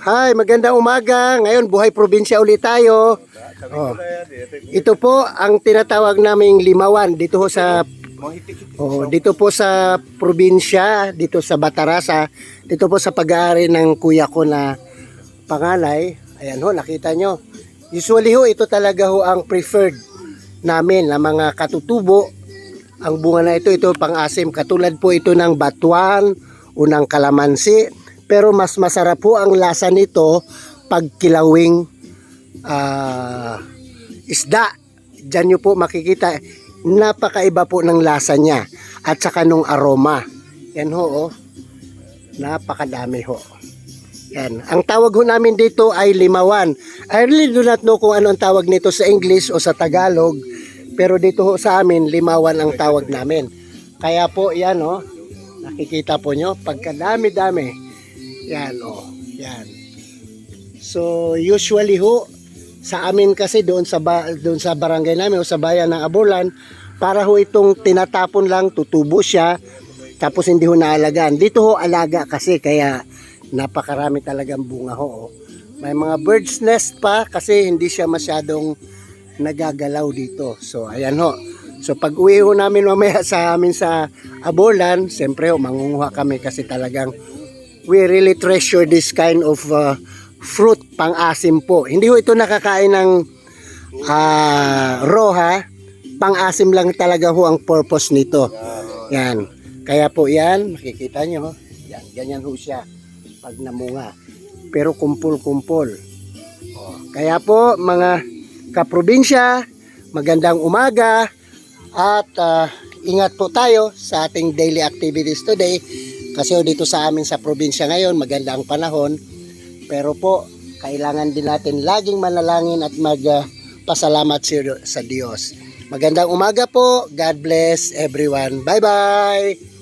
Hi, magandang umaga. Ngayon, buhay probinsya ulit tayo. Oh. Ito po ang tinatawag naming limawan dito ho sa Oh, dito po sa probinsya, dito sa Batarasa, dito po sa pag-aari ng kuya ko na pangalay. Ayan ho, nakita nyo. Usually ho, ito talaga ho ang preferred namin na mga katutubo. Ang bunga na ito, ito pang-asim. Katulad po ito ng batuan o ng kalamansi. Pero mas masarap po ang lasa nito pag kilawing ah, isda. Diyan nyo po makikita, napakaiba po ng lasa niya at saka nung aroma. Yan ho, oh. Napakadami ho. Yan. Ang tawag ho namin dito ay limawan. I really do not know kung ano ang tawag nito sa English o sa Tagalog. Pero dito ho sa amin, limawan ang tawag namin. Kaya po, yan oh. Nakikita po nyo, pagkadami-dami. Yan oh. Yan. So, usually ho, sa amin kasi doon sa ba, doon sa barangay namin o sa bayan ng Abulan para ho itong tinatapon lang tutubo siya tapos hindi ho naalagaan dito ho alaga kasi kaya napakarami talagang bunga ho oh. may mga bird's nest pa kasi hindi siya masyadong nagagalaw dito so ayan ho so pag uwi ho namin mamaya sa amin sa Abulan siyempre ho mangunguha kami kasi talagang we really treasure this kind of uh, fruit pang-asim po. Hindi ho ito nakakain ng ah, raw ha. Pang-asim lang talaga ho ang purpose nito. Yan. Kaya po yan, makikita nyo. Yan, ganyan ho siya pag namunga. Pero kumpul-kumpul. O, Kaya po mga kaprobinsya, magandang umaga at ah, ingat po tayo sa ating daily activities today kasi ho dito sa amin sa probinsya ngayon maganda ang panahon pero po, kailangan din natin laging manalangin at magpasalamat sa Diyos. Magandang umaga po. God bless everyone. Bye-bye.